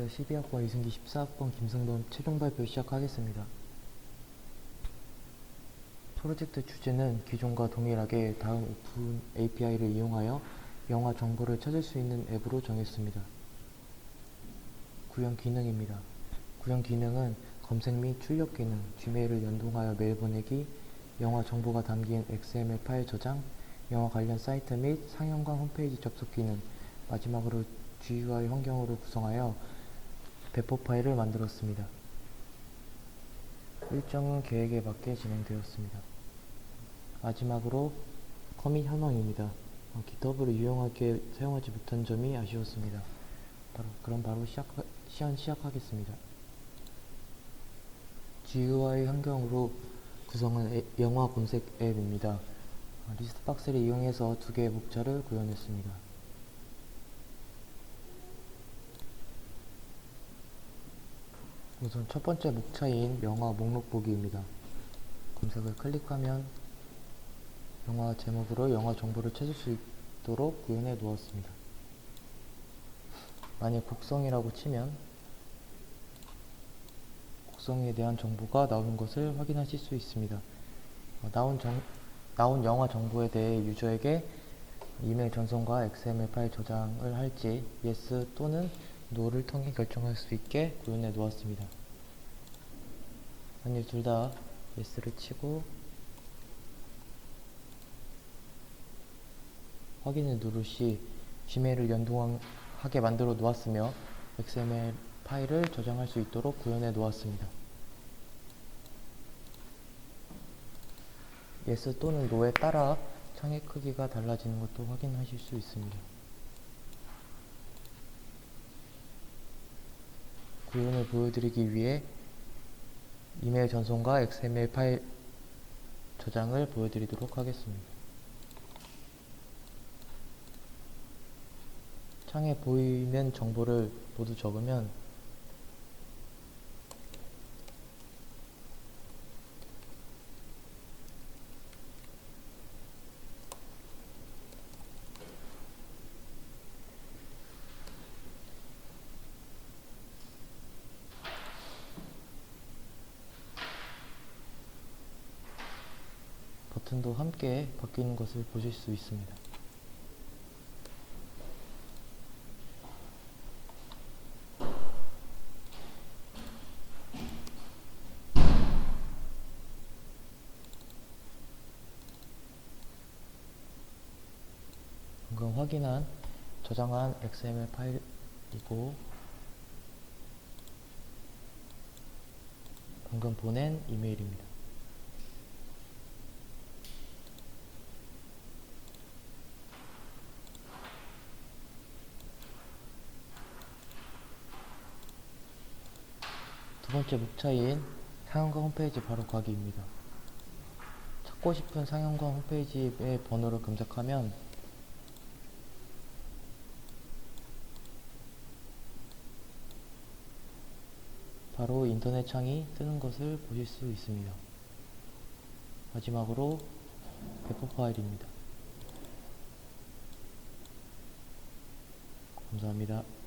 안녕하세요. 12학번 이승기 14학번 김승돈 최종 발표 시작하겠습니다. 프로젝트 주제는 기존과 동일하게 다음 오픈 API를 이용하여 영화 정보를 찾을 수 있는 앱으로 정했습니다. 구현 기능입니다. 구현 기능은 검색 및 출력 기능, Gmail을 연동하여 메일 보내기, 영화 정보가 담긴 XML 파일 저장, 영화 관련 사이트 및 상영관 홈페이지 접속 기능, 마지막으로 GUI 환경으로 구성하여 배포 파일을 만들었습니다. 일정은 계획에 맞게 진행되었습니다. 마지막으로 커밋 현황입니다. 어, GitHub을 유용하게 사용하지 못한 점이 아쉬웠습니다. 바로, 그럼 바로 시작, 시연 시작하겠습니다. GUI 환경으로 구성한 애- 영화 검색 앱입니다. 어, 리스트 박스를 이용해서 두 개의 목차를 구현했습니다. 우선 첫 번째 목차인 영화 목록 보기입니다. 검색을 클릭하면 영화 제목으로 영화 정보를 찾을 수 있도록 구현해 놓았습니다. 만약 곡성이라고 치면 곡성에 대한 정보가 나오는 것을 확인하실 수 있습니다. 어, 나온, 정, 나온 영화 정보에 대해 유저에게 이메일 전송과 XML 파일 저장을 할지 yes 또는 no를 통해 결정할 수 있게 구현해 놓았습니다. 만약 둘다 yes를 치고 확인을 누를 시 Gmail을 연동하게 만들어 놓았으며 XML 파일을 저장할 수 있도록 구현해 놓았습니다. yes 또는 no에 따라 창의 크기가 달라지는 것도 확인하실 수 있습니다. 구현을 보여드리기 위해 이메일 전송과 XML 파일 저장을 보여드리도록 하겠습니다. 창에 보이는 정보를 모두 적으면 버튼도 함께 바뀌는 것을 보실 수 있습니다. 방금 확인한 저장한 XML 파일이고 방금 보낸 이메일입니다. 두 번째 목차인 상영관 홈페이지 바로 가기입니다. 찾고 싶은 상영관 홈페이지의 번호를 검색하면 바로 인터넷 창이 뜨는 것을 보실 수 있습니다. 마지막으로 배포 파일입니다. 감사합니다.